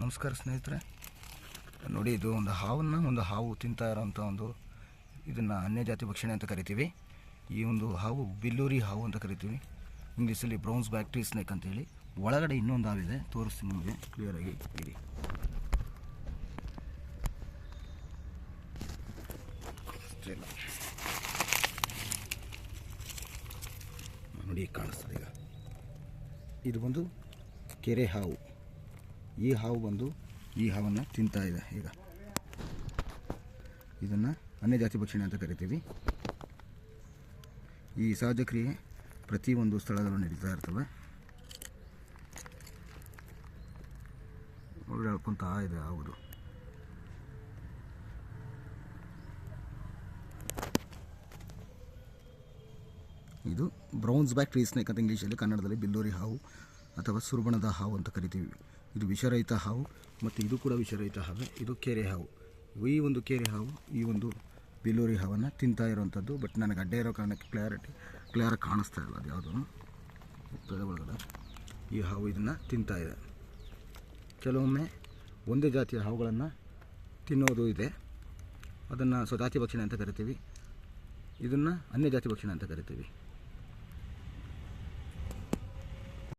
ನಮಸ್ಕಾರ ಸ್ನೇಹಿತರೆ. ನೋಡಿ, ಇದು ಒಂದು ಹಾವನ್ನು, ಒಂದು ಹಾವು ತಿಂತಾ ಇರೋಂಥ ಒಂದು ಇದನ್ನು ಅನ್ಯಜಾತಿ ಭಕ್ಷಣೆ ಅಂತ ಕರಿತೀವಿ. ಈ ಒಂದು ಹಾವು ಬಿಲ್ಲೂರಿ ಹಾವು ಅಂತ ಕರಿತೀವಿ. ಇಂಗ್ಲೀಷಲ್ಲಿ ಬ್ರೌನ್ಸ್ ಬ್ಯಾಕ್ಟ್ರಿ ಸ್ನೇಕ್ ಅಂತೇಳಿ. ಒಳಗಡೆ ಇನ್ನೊಂದು ಹಾವಿದೆ ತೋರಿಸ್ತೀನಿ ನಿಮಗೆ. ಕ್ಲಿಯರಾಗಿ ಇರಿ. ನೋಡಿ, ಕಾಣಿಸ್ತದೆ ಈಗ. ಇದು ಬಂದು ಕೆರೆ ಹಾವು. ಈ ಹಾವು ಬಂದು ಈ ಹಾವನ್ನು ತಿಂತಾ ಇದೆ. ಈಗ ಇದನ್ನು ಅನ್ಯ ಜಾತಿ ಭಕ್ಷಣೆ ಅಂತ ಕರಿತೀವಿ. ಈ ಸಹಜ ಕ್ರಿಯೆ ಪ್ರತಿಯೊಂದು ಸ್ಥಳದಲ್ಲೂ ನಡೀತಾ ಇರ್ತವೆ. ಒಳ್ಳೆ ಹೇಳ್ಕೊಂತ ಇದೆ ಹೌದು ಇದು ಬ್ರೌನ್ಸ್ ಬ್ಯಾಕ್ ಟ್ರೀ ಸ್ನೇಕ್ ಅಂತ ಇಂಗ್ಲೀಷಲ್ಲಿ ಕನ್ನಡದಲ್ಲಿ ಬಿಲ್ಲೂರಿ ಹಾವು ಅಥವಾ ಸುರ್ಬಣದ ಹಾವು ಅಂತ ಕರಿತೀವಿ. ಇದು ವಿಷರಹಿತ ಹಾವು ಮತ್ತು ಇದು ಕೂಡ ವಿಷರಹಿತ ಹಾವು. ಇದು ಕೆರೆ ಹಾವು. ಈ ಒಂದು ಕೆರೆ ಹಾವು, ಈ ಒಂದು ಬಿಲ್ಲೂರಿ ಹಾವನ್ನು ತಿಂತಾ ಇರೋವಂಥದ್ದು. ಬಟ್ ನನಗೆ ಅಡ್ಡ ಇರೋ ಕಾರಣಕ್ಕೆ ಕ್ಲಾರಿಟಿ ಕ್ಲಿಯರ್ ಕಾಣಿಸ್ತಾ ಇಲ್ಲ ಅದು ಯಾವುದೂ. ಒಳಗಡೆ. ಈ ಹಾವು ಇದನ್ನು ತಿಂತಾ ಇದೆ. ಕೆಲವೊಮ್ಮೆ ಒಂದೇ ಜಾತಿಯ ಹಾವುಗಳನ್ನು ತಿನ್ನೋದು ಇದೆ. ಅದನ್ನು ಸ್ವಜಾತಿ ಭಕ್ಷಣೆ ಅಂತ ಕರಿತೀವಿ. ಇದನ್ನು ಅನ್ಯ ಜಾತಿ ಭಕ್ಷಣೆ ಅಂತ ಕರಿತೀವಿ.